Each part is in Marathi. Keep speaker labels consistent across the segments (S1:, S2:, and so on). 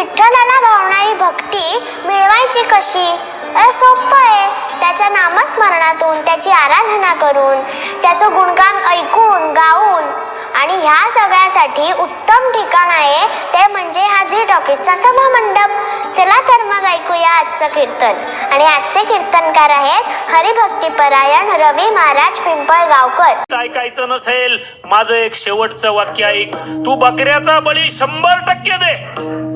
S1: विठ्ठलाला भावणारी भक्ती मिळवायची कशी? सोपं आहे. त्याच्या नामस्मरणातून त्याची आराधना करून त्याचं गुणगान ऐकून गाऊन आणि ह्या सगळ्यासाठी उत्तम ठिकाण आहे. ते म्हणजे हा जी टॉकीजचा सभा मंडप चला तर मग ऐकूया आजचं कीर्तन. आणि आजचे कीर्तनकार आहेत हरिभक्तीपरायण रवी महाराज पिंपळगावकर.
S2: ऐकायचं नसेल माझं एक शेवटचं वाक्य ऐक. तू बकऱ्याचा बळी शंभर टक्के दे.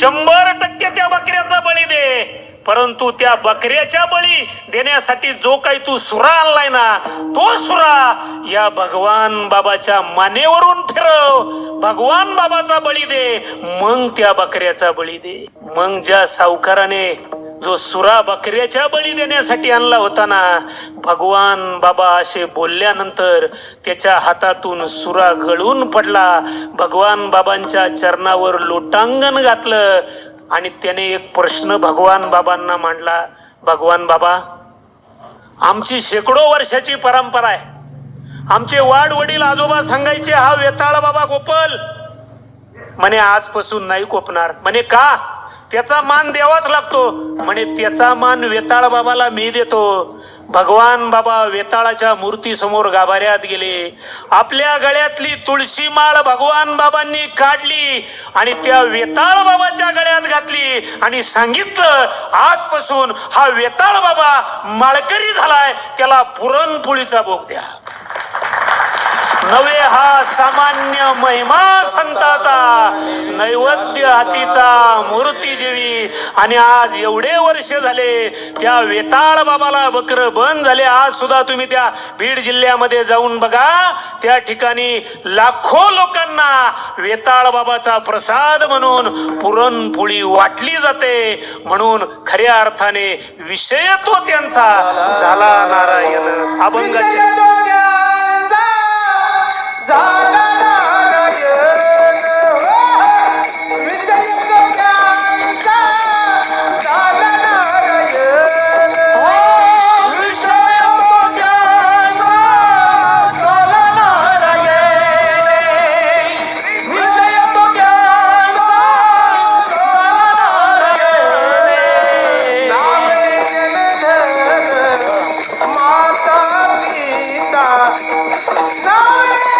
S2: शंभर टक्के त्या बकऱ्याचा बळी दे. परंतु त्या बकऱ्याच्या बळी देण्यासाठी जो काही तू सुरा आणलाय ना तो सुरा या भगवान बाबाच्या मानेवरून फिरव. भगवान बाबाचा बळी दे मग त्या बकऱ्याचा बळी दे. मग ज्या सावकाराने जो सुरा बकऱ्याच्या बळी देण्यासाठी आणला होता ना भगवान बाबा असे बोलल्यानंतर त्याच्या हातातून सुरा गळून पडला. भगवान बाबांच्या चरणावर लोटांगण घातलं आणि त्याने एक प्रश्न भगवान बाबांना मांडला. भगवान बाबा आमची शेकडो वर्षाची परंपरा आहे. आमचे वाड वडील आजोबा सांगायचे हा वेताळ बाबा गोपल. म्हणे आजपासून नाही कोपणार. म्हणे का? त्याचा मान द्यावाच लागतो. म्हणे त्याचा मान वेताळ बाबाला मी देतो. भगवान बाबा वेताळाच्या मूर्ती समोर गाभाऱ्यात गेले. आपल्या गळ्यातली तुळशी माळ भगवान बाबांनी काढली आणि त्या वेताळ बाबाच्या गळ्यात घातली आणि सांगितलं आजपासून हा वेताळ बाबा माळकरी झालाय. त्याला पुरणपोळीचा भोग द्या. नवे हा सामान्य महिमा संताचा नैवेद्य हातीचा मूर्तीजीवी आणि आज एवढे वर्ष झाले त्या वेताळ बाबाला बकर बंद झाले. आज सुद्धा तुम्ही त्या बीड जिल्ह्यामध्ये जाऊन बघा. त्या ठिकाणी लाखो लोकांना वेताळ बाबाचा प्रसाद म्हणून पुरणपोळी वाटली जाते. म्हणून खऱ्या अर्थाने विषय तो त्यांचा झाला नारायण. अभंगाचे start नावडे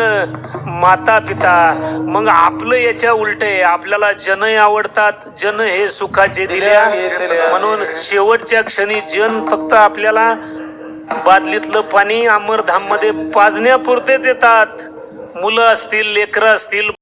S2: जनधन माता पिता मग आपलं याच्या उलट आहे. आपल्याला जनही आवडतात जन हे सुखाचे दिल्या म्हणून शेवटच्या क्षणी जन फक्त आपल्याला बादलीतलं पाणी अमरधाममध्ये पाजण्यापुरते देतात. मुलं असतील लेकरं असतील